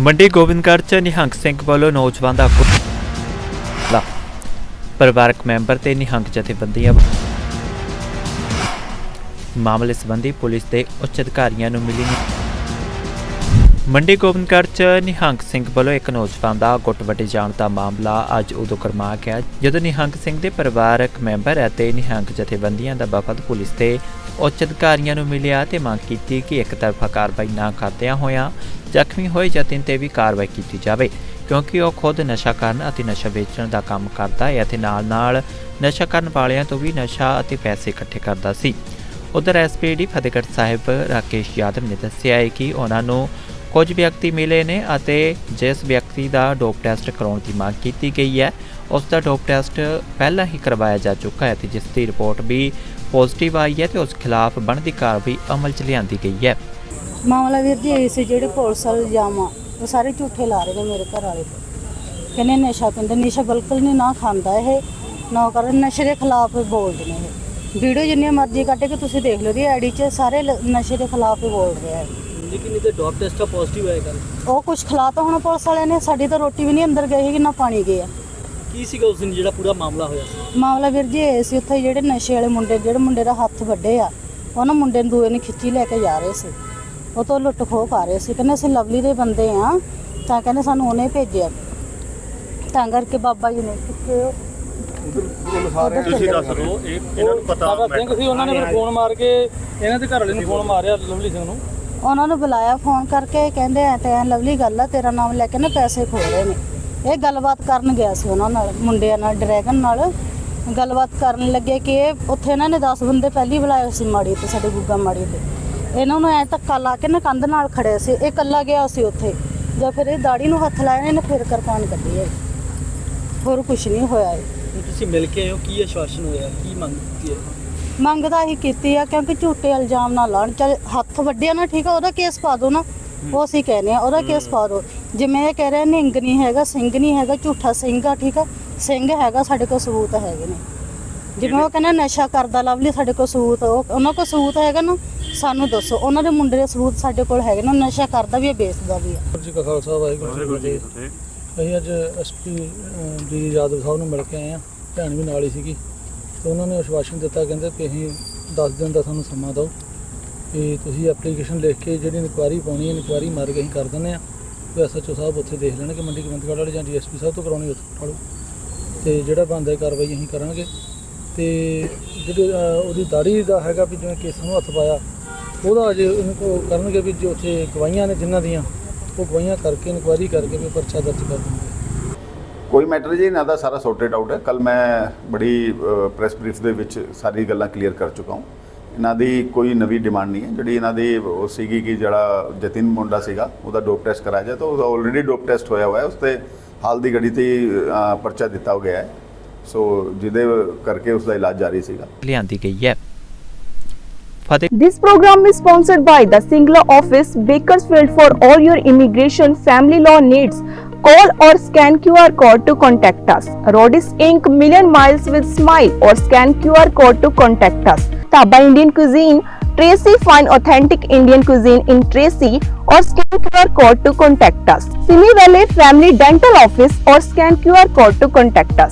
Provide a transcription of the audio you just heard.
ਮੰਡੀ ਗੋਬਿੰਦਗੜ੍ਹ ਚ ਨਿਹੰਗ ਸਿੰਘ ਵੱਲੋਂ ਨੌਜਵਾਨ ਦਾ ਕੁੱਟਲਾ ਪਰਿਵਾਰਕ ਮੈਂਬਰ ਤੇ ਨਿਹੰਗ ਜਥੇਬੰਦੀਆਂ ਮਾਮਲੇ ਸੰਬੰਧੀ ਪੁਲਿਸ ਦੇ ਉੱਚ ਅਧਿਕਾਰੀਆਂ ਨੂੰ ਮਿਲੀ ਮੰਡੀ ਗੋਬਿੰਦਗੜ੍ਹ ਚ ਨਿਹੰਗ ਸਿੰਘ ਵੱਲੋਂ ਇੱਕ ਨੌਜਵਾਨ ਦਾ ਗੁੱਟ ਵੱਡੇ ਜਾਣ ਦਾ ਮਾਮਲਾ ਅੱਜ ਉਦੋਂ ਕਰਮਾ ਗਿਆ, ਜਦੋਂ ਨਿਹੰਗ ਸਿੰਘ ਦੇ ਪਰਿਵਾਰਕ ਮੈਂਬਰ ਅਤੇ ਨਿਹੰਗ ਜਥੇਬੰਦੀਆਂ ਦਾ ਵਫਦ ਪੁਲਿਸ ਦੇ ਉੱਚ ਅਧਿਕਾਰੀਆਂ ਨੂੰ ਮਿਲਿਆ ਤੇ ਮੰਗ ਕੀਤੀ ਕਿ ਇੱਕ ਤਰਫਾ ਕਾਰਵਾਈ ਨਾ ਕਰਦਿਆਂ ਹੋਇਆਂ ਜ਼ਖਮੀ ਹੋਏ ਜਤਿਨ ਤੇ ਵੀ ਕਾਰਵਾਈ ਕੀਤੀ ਜਾਵੇ, ਕਿਉਂਕਿ ਉਹ ਖੁਦ ਨਸ਼ਾ ਕਰਨ ਅਤੇ ਨਸ਼ਾ ਵੇਚਣ ਦਾ ਕੰਮ ਕਰਦਾ ਹੈ ਅਤੇ ਨਾਲ-ਨਾਲ ਨਸ਼ਾ ਕਰਨ ਵਾਲਿਆਂ ਤੋਂ ਵੀ ਨਸ਼ਾ ਅਤੇ ਪੈਸੇ ਇਕੱਠੇ ਕਰਦਾ ਸੀ। ਉਧਰ ਐਸਪੀਡੀ ਫਤਿਹਗੜ੍ਹ ਸਾਹਿਬ ਰਾਕੇਸ਼ ਯਾਦਵ ਨੇ ਦੱਸਿਆ ਹੈ ਕਿ ਉਹਨਾਂ ਨੂੰ ਕੁਝ ਵਿਅਕਤੀ ਮਿਲੇ ਨੇ ਅਤੇ ਜਿਸ ਵਿਅਕਤੀ ਦਾ ਡੋਪ ਟੈਸਟ ਕਰਾਉਣ ਦੀ ਮੰਗ ਕੀਤੀ ਗਈ ਹੈ, ਉਸ ਦਾ ਡੋਪ ਟੈਸਟ ਪਹਿਲਾਂ ਹੀ ਕਰਵਾਇਆ ਜਾ ਚੁੱਕਾ ਹੈ ਤੇ ਜਿਸ ਦੀ ਰਿਪੋਰਟ ਵੀ ਪੋਜ਼ਿਟਿਵ ਆਈ ਹੈ ਤੇ ਉਸ ਖਿਲਾਫ ਬਣਦੀ ਕਾਰਵਾਈ ਅਮਲ 'ਚ ਲਿਆਂਦੀ ਗਈ ਹੈ। ਮਾਮਲਾ ਵੀਰ ਜੀ ਇਸ ਜਿਹੜੇ ਪੁਲਿਸ ਵਾਲੇ ਇਲਜ਼ਾਮ ਆ ਉਹ ਸਾਰੇ ਝੂਠੇ ਲਾ ਰਹੇ ਨੇ ਮੇਰੇ ਘਰ ਵਾਲੇ ਤੇ। ਕਹਿੰਦੇ ਨਸ਼ਾ ਪਿੰਦਾ ਨਸ਼ਾ ਬਿਲਕੁਲ ਨਹੀਂ ਨਾ ਖਾਂਦਾ ਇਹ ਨਾ ਕਰਨ ਨਸ਼ੇ ਦੇ ਖਿਲਾਫ ਬੋਲਦੇ ਨੇ ਇਹ। ਵੀਡੀਓ ਜਿੰਨੀ ਮਰਜ਼ੀ ਕੱਢ ਕੇ ਤੁਸੀਂ ਦੇਖ ਲਓ ਦੀ ਆਈਡੀ 'ਚ ਸਾਰੇ ਲ- ਨਸ਼ੇ ਦੇ ਖਿਲਾਫ ਹੀ ਬੋਲ ਰਿਹਾ ਹੈ ਲੇਕਿਨ ਇਹਦੇ ਡੌਪ ਟੈਸਟ ਤਾਂ ਪੋਜ਼ਿਟਿਵ ਆਇਆ ਕੱਲ ਉਹ ਕੁਝ ਖਿਲਾਤਾ ਹੁਣ ਪੁਲਿਸ ਵਾਲਿਆਂ ਨੇ ਸਾਡੀ ਤਾਂ ਰੋਟੀ ਵੀ ਨਹੀਂ ਅੰਦਰ ਗਈ ਹੈਗੀ ਨਾ ਪਾਣੀ ਗਿਆ ਕੀ ਸੀਗਾ ਉਸ ਦਿਨ ਜਿਹੜਾ ਪੂਰਾ ਮਾਮਲਾ ਹੋਇਆ ਸੀ? ਮਾਮਲਾ ਵੀਰ ਜੀ ਇਹ ਸੀ ਉੱਥੇ ਜਿਹੜੇ ਨਸ਼ੇ ਵਾਲੇ ਮੁੰਡੇ ਜਿਹੜੇ ਮੁੰਡੇ ਦਾ ਹੱਥ ਵੱਡੇ ਆ ਉਹ ਨਾ ਮੁੰਡੇ ਨੂੰ ਦੂਏ ਨੇ ਖਿੱਚੀ ਲੈ ਕੇ ਜਾ ਰਹੇ ਸੀ। ਉਹ ਤੋਂ ਲੁੱਟ ਖੋਹ ਕਰ ਰਹੇ ਸੀ। ਕਹਿੰਦੇ ਅਸੀਂ ਲਵਲੀ ਦੇ ਬੰਦੇ ਆ ਤਾਂ ਕਹਿੰਦੇ ਸਾਨੂੰ ਉਹਨੇ ਭੇਜਿਆ। ਤਾਂ ਕਰਕੇ ਬਾਬਾ ਜੀ ਨੇ ਕਿੱਥੇ ਉਹ? ਤੁਸੀਂ ਦੱਸ ਦਿਓ ਇਹ ਇਹਨਾਂ ਨੂੰ ਪਤਾ ਬਾਬਾ ਸਿੰਘ ਸੀ ਉਹਨਾਂ ਨੇ ਫਿਰ ਫੋਨ ਮਾਰ ਕੇ ਇਹਨਾਂ ਦੇ ਘਰ ਵਾਲੇ ਨੂੰ ਫੋਨ ਮਾਰਿਆ ਲਵਲੀ ਸਿੰਘ ਨੂੰ। ਉਹਨਾਂ ਨੂੰ ਬੁਲਾਇਆ ਫੋਨ ਕਰਕੇ ਕਹਿੰਦੇ ਐ ਤੇ ਐਂ ਲਵਲੀ ਗੱਲ ਆ ਤੇਰਾ ਨਾਮ ਲੈ ਕੇ ਨਾ ਪੈਸੇ ਖੋ ਰਹੇ ਨੇ। ਇਹ ਗੱਲਬਾਤ ਕਰਨ ਗਿਆ ਸੀ ਉਹਨਾਂ ਨਾਲ ਮੁੰਡਿਆਂ ਨਾਲ ਡਰੈਗਨ ਨਾਲ। ਗੱਲਬਾਤ ਕਰਨ ਲੱਗੇ ਕਿ ਉੱਥੇ ਇਹਨਾਂ ਨੇ 10 ਬੰਦੇ ਪਹਿਲੀ ਬੁਲਾਏ ਸੀ ਮਾੜੀ ਤੇ ਸਾਡੇ ਗੁੱਗਾ ਮਾੜੀ ਤੇ। ਇਹਨਾਂ ਨੂੰ ਐ ਧੱਕਾ ਲਾ ਕੇ ਨਾ ਕੰਧ ਨਾਲ ਖੜੇ ਸੀ ਇਹ ਇਕੱਲਾ ਗਿਆ ਸੀ ਉੱਥੇ। ਜਾਂ ਫਿਰ ਇਹ ਦਾੜੀ ਨੂੰ ਹੱਥ ਲਾਇਆ ਇਹਨੇ ਫਿਰ ਕਿਰਪਾਨ ਕੱਢੀ ਹੈ। ਹੋਰ ਕੁਝ ਨਹੀਂ ਹੋਇਆ ਹੁਣ ਤੁਸੀਂ ਮਿਲ ਕੇ ਆਏ ਹੋ ਕੀ ਆਸ਼ਵਾਸਨ ਹੋਇਆ ਕੀ ਮੰਗ ਕੀਤੀ ਹੈ? ਮੰਗ ਤਾਂ ਹੀ ਕੀਤੀ ਆ ਕਿਉਂਕਿ ਝੂਠੇ ਇਲਜ਼ਾਮ ਨਾ ਲਾਣ ਚੱਲ ਹੱਥ ਵੱਡਿਆ ਨਾ ਠੀਕ ਆ ਉਹਦਾ ਕੇਸ ਪਾ ਦਿਓ ਨਾ। ਉਹ ਅਸੀਂ ਕਹਿੰਦੇ ਆ ਉਹਦਾ ਕੇਸ ਪਾ ਦਿਓ ਜਿਵੇਂ ਇਹ ਕਹਿ ਰਿਹਾ ਨਿੰਗ ਨਹੀਂ ਹੈਗਾ ਸਿੰਘ ਨਹੀਂ ਹੈਗਾ ਝੂਠਾ ਸਿੰਘ ਆ ਠੀਕ ਆ। ਸਿੰਘ ਹੈਗਾ ਸਾਡੇ ਕੋਲ ਸਬੂਤ ਹੈਗੇ ਨੇ। ਜਿਵੇਂ ਉਹ ਕਹਿੰਦਾ ਨਸ਼ਾ ਕਰਦਾ ਲਵਲੀ ਸਾਡੇ ਕੋਲ ਸਬੂਤ ਉਹ ਉਹਨਾਂ ਕੋਲ ਸਬੂਤ ਹੈਗਾ ਨਾ ਸਾਨੂੰ ਦੱਸੋ ਉਹਨਾਂ ਦੇ ਮੁੰਡੇ ਦੇ ਸਬੂਤ ਸਾਡੇ ਕੋਲ ਹੈਗੇ ਨੇ ਨਸ਼ਾ ਕਰਦਾ ਵੀ ਹੈ ਵੇਚਦਾ ਵੀ ਹੈ। ਵਾਹਿਗੁਰੂ ਜੀ ਕਾ ਖਾਲਸਾ ਵਾਹਿਗੁਰੂ ਜੀ ਕੀ ਫਤਿਹ। ਅਸੀਂ ਅੱਜ ਐਸਪੀ ਜੀ ਯਾਦਵ ਸਾਹਿਬ ਨੂੰ ਮਿਲ ਕੇ ਆਏ ਆ ਭੈਣ ਵੀ ਨਾਲ ਹੀ ਸੀਗੀ। ਤੇ ਉਹਨਾਂ ਨੇ ਆਸ਼ਵਾਸਨ ਦਿੱਤਾ ਕਹਿੰਦੇ ਕਿ ਅਸੀਂ 10 ਦਿਨ ਦਾ ਸਾਨੂੰ ਸਮਾਂ ਦਿਓ ਕਿ ਤੁਸੀਂ ਐਪਲੀਕੇਸ਼ਨ ਲਿਖ ਕੇ ਜਿਹੜੀ ਇਨਕੁਆਰੀ ਪਾਉਣੀ ਹੈ ਇਨਕੁਆਰੀ ਮਾਰ ਕੇ ਅਸੀਂ ਕਰ ਦਿੰਦੇ ਆ ਤੇ ਐਸਐਚਓ ਸਾਹਿਬ ਉੱਥੇ ਦੇਖ ਲੈਣਗੇ ਮੰਡੀ ਗੋਬਿੰਦਗੜ੍ਹ ਵਾਲੇ ਜਾਂ ਡੀਐਸਪੀ ਸਾਹਿਬ ਤੋਂ ਕਰਾਉਣੀ ਉੱਥੇ ਕਰਾ ਲਓ। ਤੇ ਜਿਹੜਾ ਬਣਦਾ ਕਾਰਵਾਈ ਅਸੀਂ ਕਰਾਂਗੇ। ਤੇ ਜਿਹੜੇ ਉਹਦੀ ਦਾੜੀ ਦਾ ਹੈਗਾ ਵੀ ਜਿਵੇਂ ਕੇਸਾਂ ਨੂੰ ਹੱਥ ਪਾਇਆ, ਉਹਦਾ ਅਜੇ ਉਹਨੂੰ ਕਰਨਗੇ ਵੀ ਜੋ ਉੱਥੇ ਗਵਾਹੀਆਂ ਨੇ ਜਿਨ੍ਹਾਂ ਦੀਆਂ, ਉਹ ਗਵਾਹੀਆਂ ਕਰਕੇ, ਇਨਕੁਆਇਰੀ ਕਰਕੇ ਵੀ ਪਰਚਾ ਦਰਜ ਕਰ ਦਿੰਦੇ ਕੋਈ ਮੈਟਰ ਜੀ, ਇਹਨਾਂ ਦਾ ਸਾਰਾ ਸੌਰਟਡ ਆਊਟ ਹੈ। ਕੱਲ ਮੈਂ ਬੜੀ ਪ੍ਰੈਸ ਬਰੀਫ ਦੇ ਵਿੱਚ ਸਾਰੀ ਗੱਲਾਂ ਕਲੀਅਰ ਕਰ ਚੁੱਕਾ ਹਾਂ। ਇਹਨਾਂ ਦੀ ਕੋਈ ਨਵੀਂ ਡਿਮਾਂਡ ਨਹੀਂ ਹੈ। ਜਿਹੜੀ ਇਹਨਾਂ ਦੀ ਉਹ ਸੀਗੀ ਕਿ ਜਿਹੜਾ ਜਤਿਨ ਮੁੰਡਾ ਸੀਗਾ, ਉਹਦਾ ਡੋਪ ਟੈਸਟ ਕਰਾਇਆ ਜਾਏ, ਤਾਂ ਉਹਦਾ ਆਲਰੇਡੀ ਡੋਪ ਟੈਸਟ ਹੋਇਆ ਹੋਇਆ ਹੈ। ਉਸ ਤੇ ਹਾਲ ਦੀ ਘੜੀ ਤੇ ਪਰਚਾ ਦਿੱਤਾ ਗਿਆ ਹੈ। ਸੋ ਜਿਹਦੇ ਕਰਕੇ ਉਸ ਦਾ ਇਲਾਜ ਜਾਰੀ ਸੀਗਾ ਲਿਆਂਦੀ ਗਈ ਹੈ ਫਤਿਹ This program is sponsored by the Singla Office, Bakersfield for all your immigration family law needs. Call or scan QR code to contact us. Rodis Inc. Million Miles with Smile or scan QR code to contact us. Taba Indian Cuisine, Tracy Fine Authentic Indian Cuisine in Tracy or scan QR code to contact us. Simi Valley Family Dental Office or scan QR code to contact us.